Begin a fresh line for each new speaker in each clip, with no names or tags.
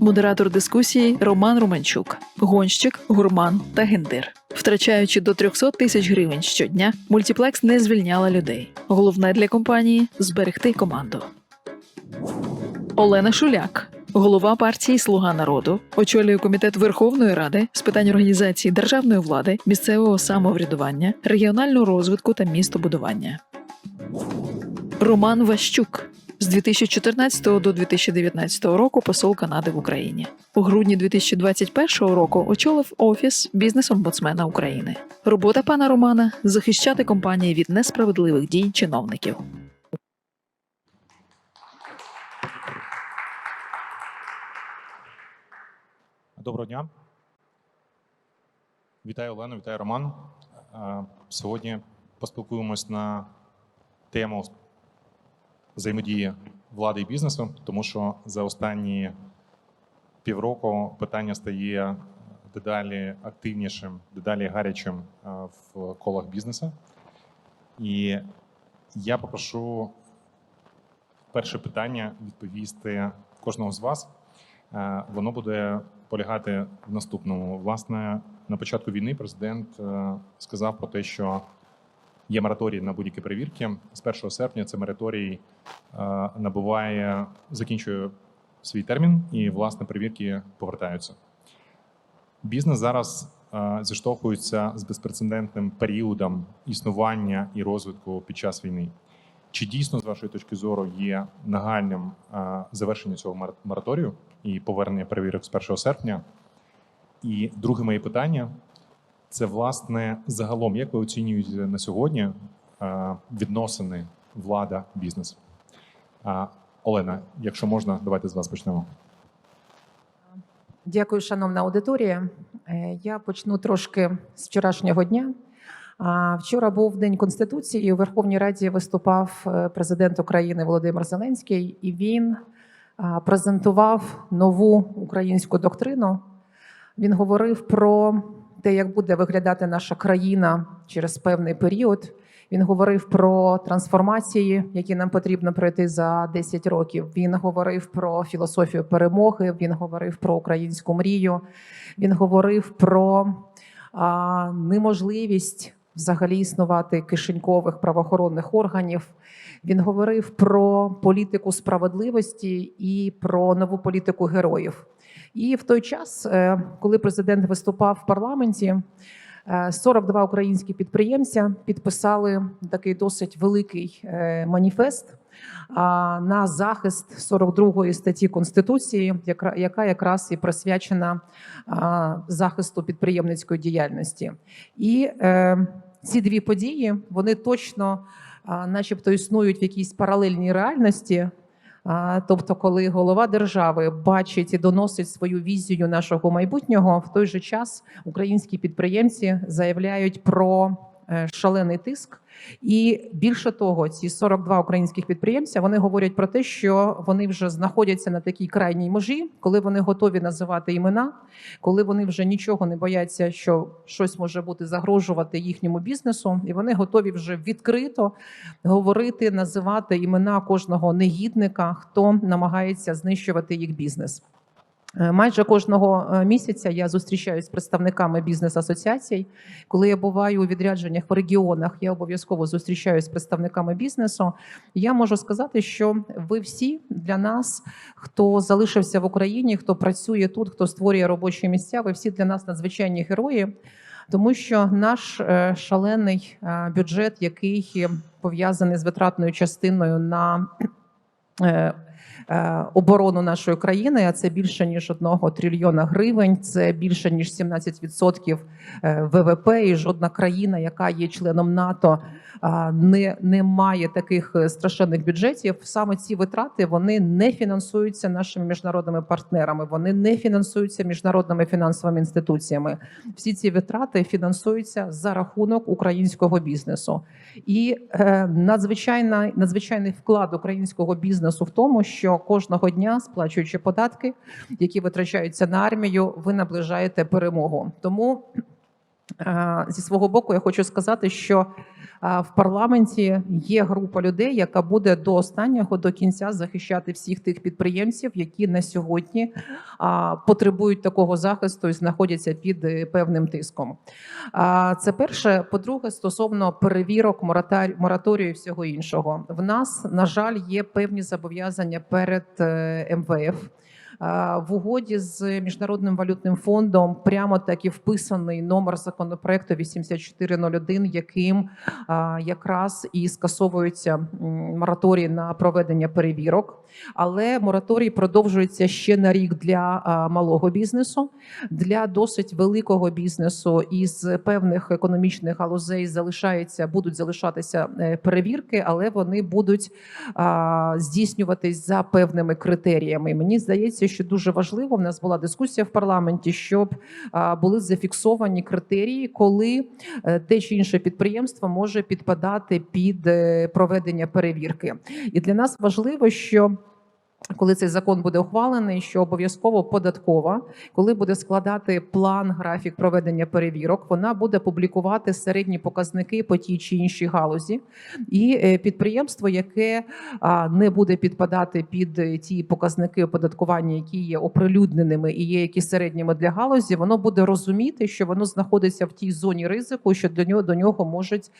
Модератор дискусії Роман Романчук, гонщик, гурман та гендир. Втрачаючи до 300 тисяч гривень щодня, мультіплекс не звільняла людей. Головне для компанії зберегти команду. Олена Шуляк, голова партії Слуга народу, очолює комітет Верховної Ради з питань організації державної влади, місцевого самоврядування, регіонального розвитку та містобудування. Роман Ващук. З 2014 до 2019 року посол Канади в Україні. У грудні 2021 року очолив офіс бізнес-омбудсмена України. Робота пана Романа захищати компанії від несправедливих дій чиновників.
Доброго дня. Вітаю Олену, вітаю Роман. Е, Сьогодні поспілкуємось на тему взаємодії влади і бізнесу, тому що за останні півроку питання стає дедалі активнішим, дедалі гарячим е, в колах бізнесу. І я попрошу перше питання відповісти кожного з вас. Е, Воно буде полягати в наступному. Власне, на початку війни президент е, сказав про те, що є мораторій на будь-які перевірки. З 1 серпня цей мораторій е, набуває, закінчує свій термін, і власне перевірки повертаються. Бізнес зараз е, зіштовхується з безпрецедентним періодом існування і розвитку під час війни. Чи дійсно, з вашої точки зору, є нагальним е, завершення цього мораторію і повернення перевірок з 1 серпня? І друге моє питання це власне загалом, як ви оцінюєте на сьогодні е, відносини влада бізнес? Олена, якщо можна, давайте з вас почнемо.
Дякую, шановна аудиторія. Е, Я почну трошки з вчорашнього дня. Вчора був День Конституції. У Верховній Раді виступав е, президент України Володимир Зеленський, і він презентував нову українську доктрину. Він говорив про те, як буде виглядати наша країна через певний період. Він говорив про трансформації, які нам потрібно пройти за 10 років. Він говорив про філософію перемоги. Він говорив про українську мрію. Він говорив про а, неможливість взагалі існувати кишенькових правоохоронних органів. Він говорив про політику справедливості і про нову політику героїв. І в той час, е, коли президент виступав в парламенті, е, 42 українські підприємця підписали такий досить великий е, маніфест на захист 42 статті Конституції, яка якраз і присвячена захисту підприємницької діяльності. І е, ці дві події вони точно, начебто, існують в якійсь паралельній реальності. Тобто, коли голова держави бачить і доносить свою візію нашого майбутнього, в той же час українські підприємці заявляють про шалений тиск. І більше того, ці 42 українських підприємця вони говорять про те, що вони вже знаходяться на такій крайній межі, коли вони готові називати імена, коли вони вже нічого не бояться, що щось може бути загрожувати їхньому бізнесу, і вони готові вже відкрито говорити, називати імена кожного негідника, хто намагається знищувати їх бізнес. Е, Майже кожного е, місяця я зустрічаюся з представниками бізнес-асоціацій. Коли я буваю у відрядженнях в регіонах, я обов'язково зустрічаюся з представниками бізнесу. Я можу сказати, що ви всі для нас, хто залишився в Україні, хто працює тут, хто створює робочі місця, ви всі для нас надзвичайні герої. Тому що наш е, шалений бюджет, який пов'язаний з витратною частиною на оборону нашої країни, а це більше ніж одного трильйона гривень, це більше ніж 17% е, ВВП, і жодна країна, яка є членом НАТО, не, не має таких е, страшенних бюджетів. Саме ці витрати вони не фінансуються нашими міжнародними партнерами, вони не фінансуються міжнародними фінансовими інституціями. Всі ці витрати фінансуються за рахунок українського бізнесу. І е, надзвичайна, надзвичайний вклад українського бізнесу в тому, що кожного дня, сплачуючи податки, які витрачаються на армію, ви наближаєте перемогу. Тому Зі свого боку, я хочу сказати, що е, в парламенті є група людей, яка буде до останнього до кінця захищати всіх тих підприємців, які на сьогодні потребують такого захисту і знаходяться під е, певним тиском. Це перше. По-друге, стосовно перевірок, мораторію і всього іншого. В нас, на жаль, є певні зобов'язання перед е, МВФ. В угоді з міжнародним валютним фондом прямо так і вписаний номер законопроекту 8401, яким якраз і скасовується мораторій на проведення перевірок. Але мораторій продовжується ще на рік для малого бізнесу, для досить великого бізнесу із певних економічних галузей залишається, будуть залишатися е, перевірки, але вони будуть здійснюватись за певними критеріями. Мені здається, що дуже важливо. В нас була дискусія в парламенті, щоб були зафіксовані критерії, коли е, те чи інше підприємство може підпадати під е, проведення перевірки. І для нас важливо, що коли цей закон буде ухвалений, що обов'язково податкова, коли буде складати план, графік проведення перевірок, вона буде публікувати середні показники по тій чи іншій галузі, і е, підприємство, яке не буде підпадати під е, ті показники оподаткування, які є оприлюдненими і є які середніми для галузі, воно буде розуміти, що воно знаходиться в тій зоні ризику, що до нього до нього можуть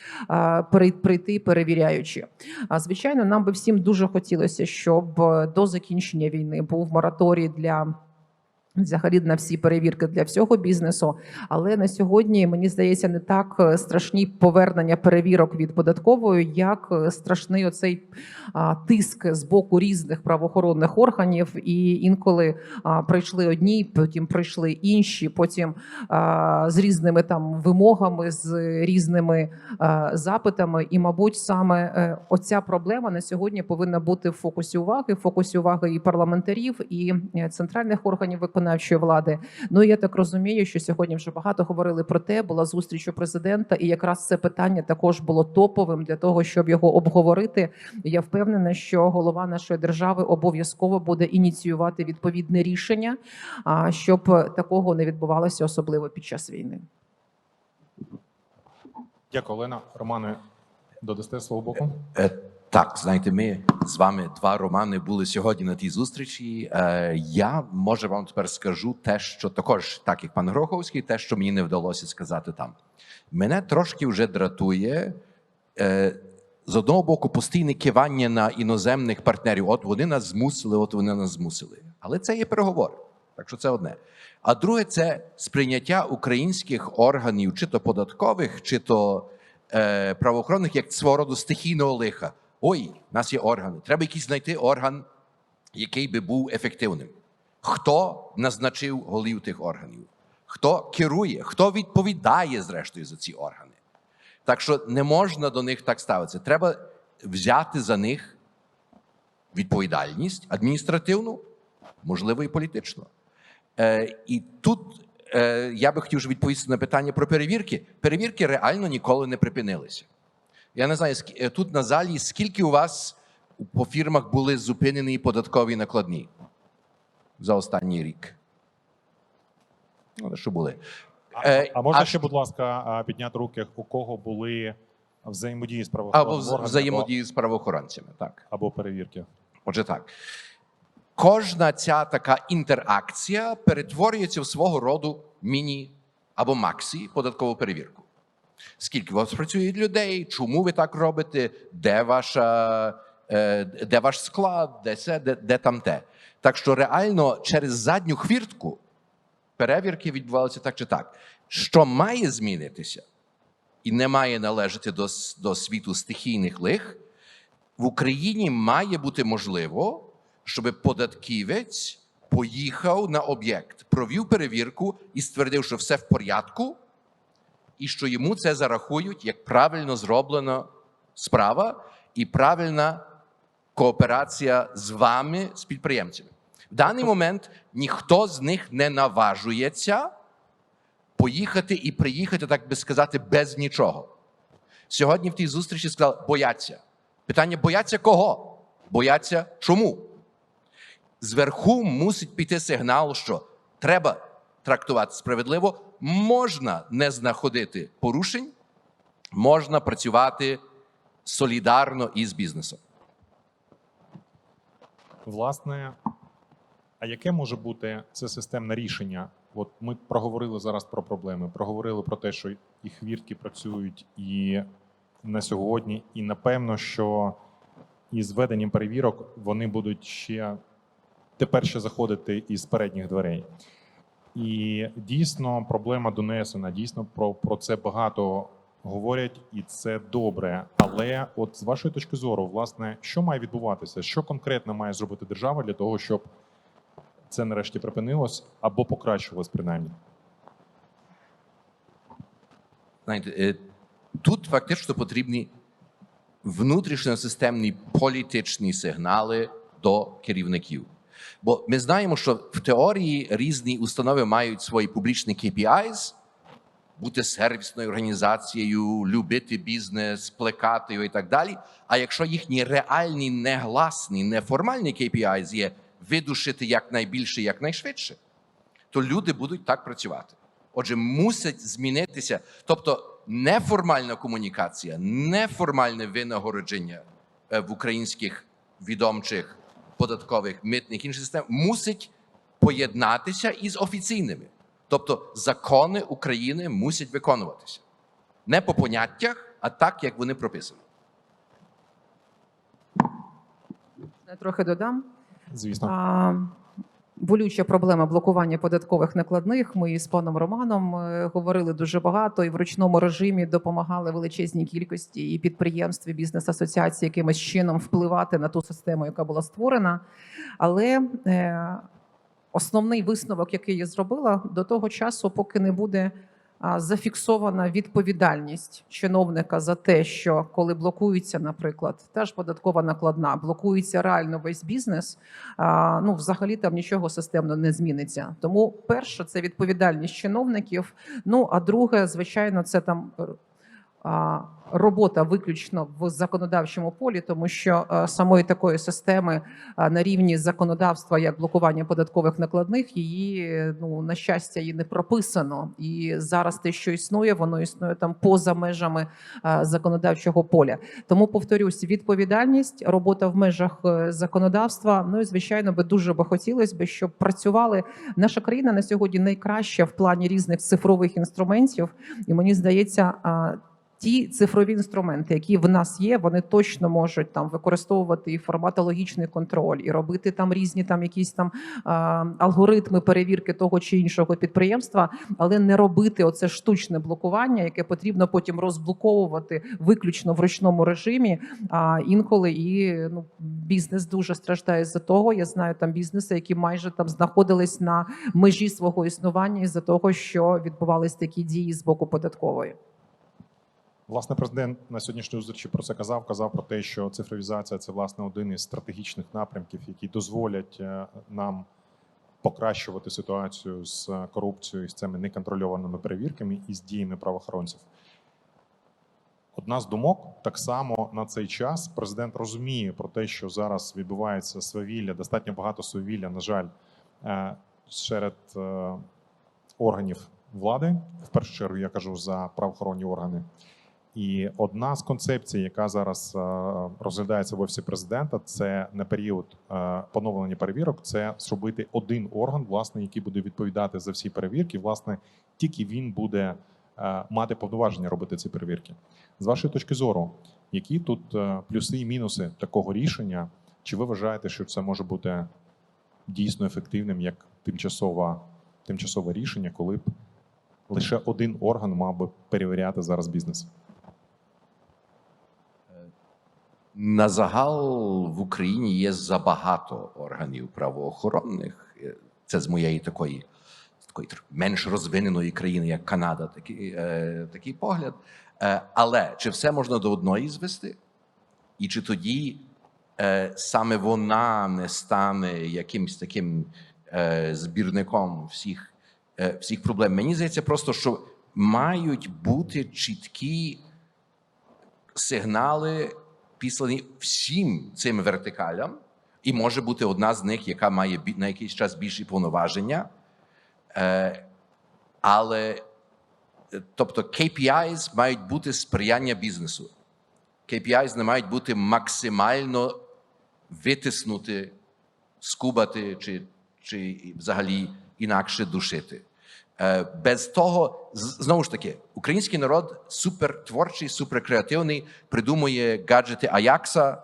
прийти перевіряючі. А звичайно, нам би всім дуже хотілося, щоб е, до закінчення війни був мораторій для. Взагалі на всі перевірки для всього бізнесу, але на сьогодні мені здається не так е, страшні повернення перевірок від податкової, як е, страшний оцей тиск з боку різних правоохоронних органів. І інколи прийшли одні, потім прийшли інші, потім з різними там вимогами, з різними запитами. І, мабуть, саме е, оця проблема на сьогодні повинна бути в фокусі уваги, в фокусі уваги і парламентарів, і центральних органів виконавчої влади. Ну я так розумію, що сьогодні вже багато говорили про те. Була зустріч у президента, і якраз це питання також було топовим для того, щоб його обговорити. Я впевнена, що голова нашої держави обов'язково буде ініціювати відповідне рішення, щоб такого не відбувалося, особливо під час війни.
Дякую, Олена. Романе, додасте свого боку?
Так, знаєте, ми з вами два романи були сьогодні на тій зустрічі. Е, Я може вам тепер скажу те, що також, так як пан Гроховський, те, що мені не вдалося сказати там. Мене трошки вже дратує. е, З одного боку, постійне кивання на іноземних партнерів. От вони нас змусили, от вони нас змусили. Але це є переговор. Так що це одне. А друге, це сприйняття українських органів, чи то податкових, чи то е, правоохоронних, як свого роду стихійного лиха. Ой, в нас є органи. Треба якийсь знайти орган, який би був ефективним. Хто назначив голів тих органів? Хто керує, хто відповідає, зрештою, за ці органи? Так що не можна до них так ставитися. Треба взяти за них відповідальність адміністративну, можливо, і політичну. Е, і тут е, я би хотів вже відповісти на питання про перевірки. Перевірки реально ніколи не припинилися. Я не знаю, е, тут на залі скільки у вас по фірмах були зупинені податкові накладні за останній рік? Ну, що були.
А,
Е,
а можна
а
ще, будь ласка, підняти руки, у кого були взаємодії з правоохоронними
Або взаємодії з правоохоронцями. Так.
або, або перевірки?
Отже, так. Кожна ця така інтеракція перетворюється в свого роду міні або максі податкову перевірку. Скільки у вас працює людей, чому ви так робите, де, ваша, е, де ваш склад, де це, де, де там те. Так що реально через задню хвіртку перевірки відбувалися так чи так. Що має змінитися і не має належати до, до світу стихійних лих, в Україні має бути можливо, щоб податківець поїхав на об'єкт, провів перевірку і ствердив, що все в порядку, і що йому це зарахують як правильно зроблена справа і правильна кооперація з вами, з підприємцями. В даний момент ніхто з них не наважується поїхати і приїхати, так би сказати, без нічого. Сьогодні в тій зустрічі сказали, бояться. Питання бояться кого? Бояться чому? Зверху мусить піти сигнал, що треба трактувати справедливо, можна не знаходити порушень, можна працювати солідарно із бізнесом.
Власне, а яке може бути це системне рішення? От ми проговорили зараз про проблеми, проговорили про те, що і хвіртки працюють і на сьогодні, і напевно, що із введенням перевірок вони будуть ще тепер ще заходити із передніх дверей. І дійсно проблема донесена. Дійсно, про, про це багато говорять, і це добре. Але, от з вашої точки зору, власне, що має відбуватися? Що конкретно має зробити держава для того, щоб це нарешті припинилось або покращилось принаймні?
Знаєте, е, тут фактично потрібні внутрішньосистемні політичні сигнали до керівників. Бо ми знаємо, що в теорії різні установи мають свої публічні KPIs, бути сервісною організацією, любити бізнес, плекати і так далі. А якщо їхні реальні, негласні, неформальні KPIs є видушити якнайбільше, якнайшвидше, то люди будуть так працювати. Отже, мусить змінитися. Тобто неформальна комунікація, неформальне винагородження е, в українських відомчих податкових митних інших систем мусить поєднатися із офіційними. Тобто закони України мусять виконуватися не по поняттях, а так, як вони прописані.
Я трохи додам.
Звісно,
А, болюча проблема блокування податкових накладних. Ми з паном Романом е, говорили дуже багато і в ручному режимі допомагали величезній кількості і підприємств, і бізнес-асоціацій якимось чином впливати на ту систему, яка була створена. Але е, основний висновок, який я зробила, до того часу, поки не буде зафіксована відповідальність чиновника за те, що коли блокується, наприклад, теж податкова накладна, блокується реально весь бізнес. Ну, взагалі там нічого системно не зміниться. Тому перше, це відповідальність чиновників. Ну а друге, звичайно, це там. Робота виключно в законодавчому полі, тому що е, самої такої системи е, на рівні законодавства, як блокування податкових накладних, її ну на щастя її не прописано. І зараз те, що існує, воно існує там поза межами е, законодавчого поля. Тому повторюсь, відповідальність, робота в межах законодавства. Ну і звичайно, би дуже би хотілося би, щоб працювали наша країна на сьогодні найкраща в плані різних цифрових інструментів, і мені здається. Ті цифрові інструменти, які в нас є, вони точно можуть там використовувати і форматологічний контроль, і робити там різні там якісь там алгоритми перевірки того чи іншого підприємства, але не робити оце штучне блокування, яке потрібно потім розблоковувати виключно в ручному режимі. А інколи і ну бізнес дуже страждає з-за того. Я знаю там бізнеси, які майже там знаходились на межі свого існування із-за того, що відбувались такі дії з боку податкової.
Власне, президент на сьогоднішній зустрічі про це казав. Казав про те, що цифровізація це власне один із стратегічних напрямків, які дозволять е, нам покращувати ситуацію з корупцією, з цими неконтрольованими перевірками і з діями правоохоронців. Одна з думок так само на цей час президент розуміє про те, що зараз відбувається свавілля, достатньо багато свавілля, на жаль, е, серед е, органів влади. В першу чергу я кажу за правоохоронні органи. І одна з концепцій, яка зараз е, розглядається в офісі президента, це на період е, поновлення перевірок, це зробити один орган, власне, який буде відповідати за всі перевірки. Власне, тільки він буде е, мати повноваження робити ці перевірки. З вашої точки зору, які тут плюси і мінуси такого рішення? Чи ви вважаєте, що це може бути дійсно ефективним як тимчасова, тимчасове рішення, коли б лише один орган мав би перевіряти зараз бізнес?
На загал в Україні є забагато органів правоохоронних. Е, Це з моєї такої, такої менш розвиненої країни, як Канада, такий, е, такий погляд. Е, але чи все можна до одної звести? І чи тоді е, саме вона не стане якимось таким е, збірником всіх, е, всіх проблем? Мені здається, просто що мають бути чіткі сигнали післані всім цим вертикалям, і може бути одна з них, яка має на якийсь час більші повноваження. Е, але тобто KPIs мають бути сприяння бізнесу. KPIs не мають бути максимально витиснути, скубати чи, чи взагалі інакше душити. Е, Без того, знову ж таки, український народ супертворчий, суперкреативний, придумує гаджети Аякса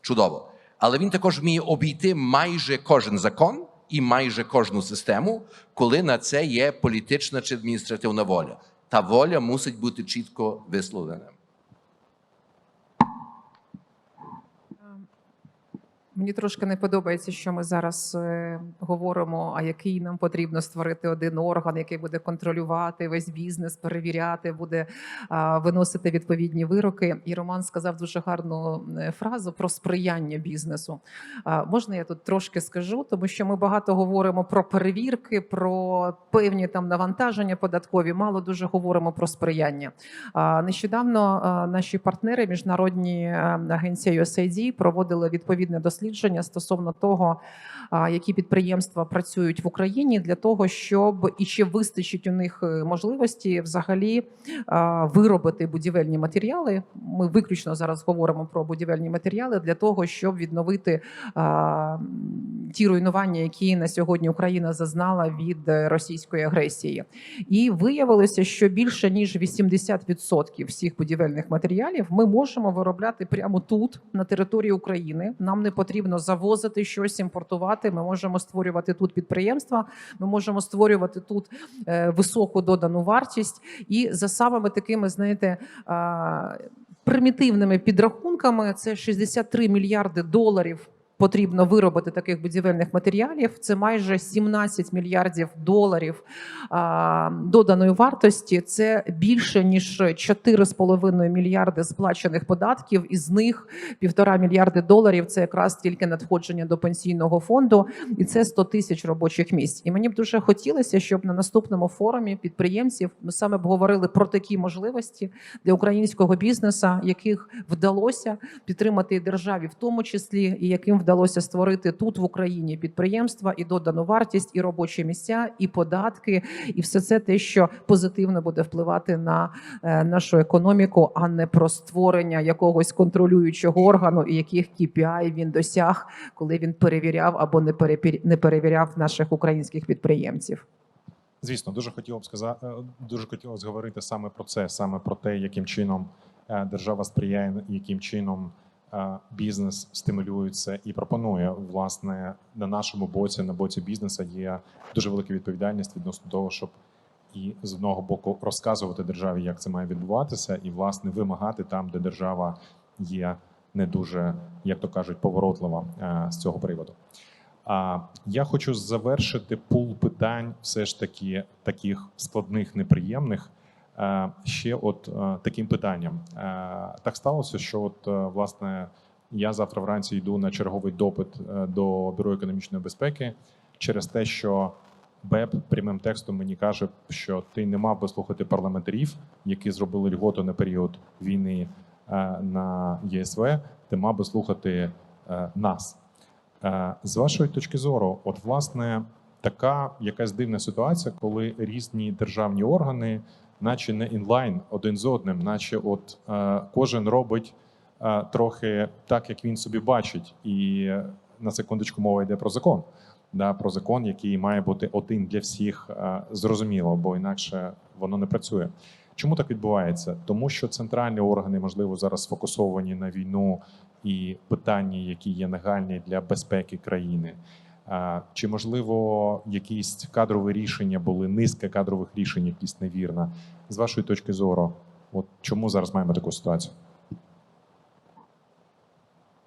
чудово. Але він також вміє обійти майже кожен закон і майже кожну систему, коли на це є політична чи адміністративна воля. Та воля мусить бути чітко висловлена.
Мені трошки не подобається, що ми зараз е, говоримо, а який нам потрібно створити один орган, який буде контролювати весь бізнес, перевіряти, буде виносити відповідні вироки. І Роман сказав дуже гарну е, фразу про сприяння бізнесу. Можна я тут трошки скажу, тому що ми багато говоримо про перевірки, про певні там навантаження податкові. Мало дуже говоримо про сприяння. Нещодавно наші партнери, міжнародні агенція USAID, проводили відповідне дослідження стосовно того, які підприємства працюють в Україні для того, щоб і ще вистачить у них е, можливості взагалі виробити будівельні матеріали. Ми виключно зараз говоримо про будівельні матеріали для того, щоб відновити ті руйнування, які на сьогодні Україна зазнала від е, російської агресії. І виявилося, що більше ніж 80% всіх будівельних матеріалів ми можемо виробляти прямо тут, на території України. Нам не потрібно завозити щось, імпортувати. Ми можемо створювати тут підприємства. Ми можемо створювати тут е, високу додану вартість. І за самими такими, знаєте. Примітивними підрахунками це 63 мільярди доларів потрібно виробити таких будівельних матеріалів. Це майже 17 мільярдів доларів доданої вартості. Це більше ніж 4,5 мільярди сплачених податків. Із них півтора мільярди доларів це якраз тільки надходження до пенсійного фонду, і це 100 тисяч робочих місць. І мені б дуже хотілося, щоб на наступному форумі підприємців ми саме б говорили про такі можливості для українського бізнесу, яких вдалося підтримати державі, в тому числі і яким вдалося створити тут в Україні підприємства і додану вартість, і робочі місця, і податки, і все це те, що позитивно буде впливати на е, нашу економіку, а не про створення якогось контролюючого органу, і яких KPI він досяг, коли він перевіряв або не не перевіряв наших українських підприємців.
Звісно, дуже хотіло б сказати, дуже хотілося говорити саме про це, саме про те, яким чином е, держава сприяє, яким чином е, бізнес стимулюється і пропонує. Власне, на нашому боці, на боці бізнесу, є дуже велика відповідальність відносно того, щоб і з одного боку розказувати державі, як це має відбуватися, і власне вимагати там, де держава є не дуже, як то кажуть, поворотлива е, з цього приводу. А я хочу завершити пул питань, все ж таки таких складних, неприємних. Е, Ще от е, таким питанням. Е, Так сталося, що от власне я завтра вранці йду на черговий допит до бюро економічної безпеки через те, що БЕП прямим текстом мені каже, що ти не мав би слухати парламентарів, які зробили льготу на період війни на ЄСВ. Ти мав би слухати нас. З вашої точки зору, от власне така якась дивна ситуація, коли різні державні органи, наче не інлайн один з одним, наче от е, кожен робить е, трохи так, як він собі бачить, і на секундочку мова йде про закон. Да, про закон, який має бути один для всіх, е, зрозуміло, бо інакше воно не працює. Чому так відбувається? Тому що центральні органи, можливо, зараз сфокусовані на війну і питання, які є нагальні для безпеки країни. Чи можливо якісь кадрові рішення були низка кадрових рішень, якісь невірна? З вашої точки зору, от чому зараз маємо таку ситуацію?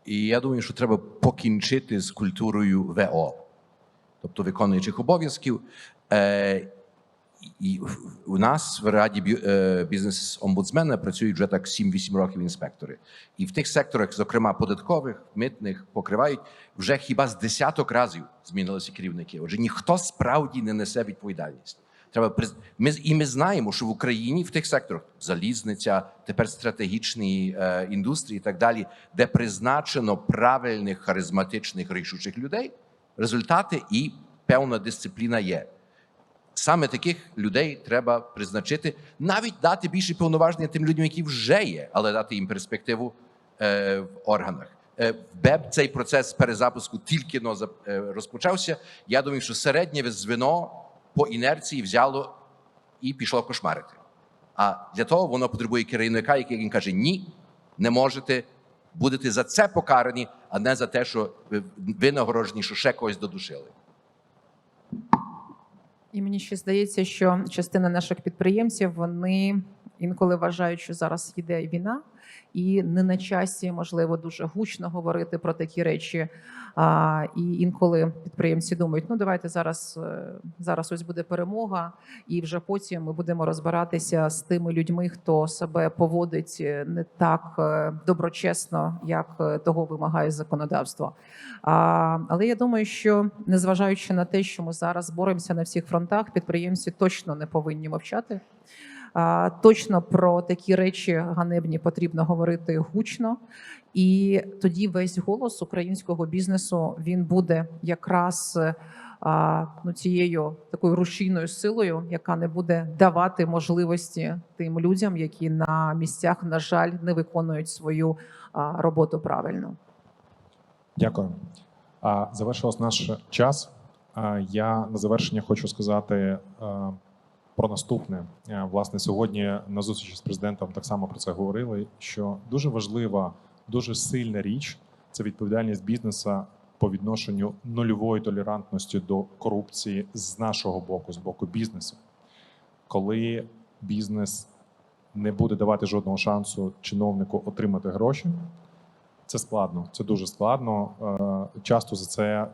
І я думаю, що треба покінчити з культурою ВО, тобто виконуючих обов'язків. І у нас в раді е, бізнес-омбудсмена працюють вже так 7-8 років інспектори. І в тих секторах, зокрема податкових, митних, покривають вже хіба з десяток разів змінилися керівники. Отже, ніхто справді не несе відповідальність. Треба ми і ми знаємо, що в Україні в тих секторах залізниця, тепер стратегічні е, індустрії і так далі, де призначено правильних харизматичних рішучих людей, результати і певна дисципліна є. Саме таких людей треба призначити, навіть дати більше повноваження тим людям, які вже є, але дати їм перспективу е, в органах. Е, в БЕБ цей процес перезапуску тільки но е, розпочався. Я думаю, що середнє звено по інерції взяло і пішло кошмарити. А для того воно потребує керівника, який він каже: ні, не можете, будете за це покарані, а не за те, що ви- ви нагороджені, що ще когось додушили.
І мені ще здається, що частина наших підприємців вони інколи вважають, що зараз йде війна, і не на часі, можливо, дуже гучно говорити про такі речі. А, і інколи підприємці думають, ну давайте зараз, е, зараз ось буде перемога, і вже потім ми будемо розбиратися з тими людьми, хто себе поводить е, не так е, доброчесно, як того вимагає законодавство. А, але я думаю, що незважаючи на те, що ми зараз боремося на всіх фронтах, підприємці точно не повинні мовчати. Точно про такі речі ганебні потрібно говорити гучно, і тоді весь голос українського бізнесу він буде якраз е, ну, цією такою рушійною силою, яка не буде давати можливості тим людям, які на місцях, на жаль, не виконують свою роботу правильно.
Дякую. Завершилось наш час. Я на завершення хочу сказати про наступне. Власне, сьогодні на зустрічі з президентом так само про це говорили. Що дуже важлива, дуже сильна річ це відповідальність бізнеса по відношенню нульової толерантності до корупції з нашого боку, з боку бізнесу. Коли бізнес не буде давати жодного шансу чиновнику отримати гроші, це складно, це дуже складно. Е, Часто за це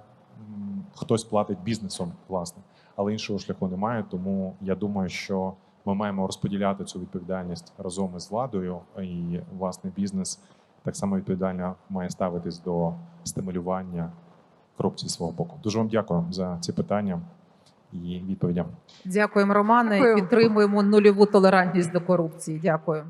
хтось платить бізнесом, власне, але іншого шляху немає. Тому я думаю, що ми маємо розподіляти цю відповідальність разом із владою, і власне бізнес так само відповідально має ставитись до стимулювання корупції свого боку. Дуже вам дякую за ці питання і відповіді.
Дякуємо, Романе.
Дякую.
Підтримуємо нульову толерантність до корупції. Дякую.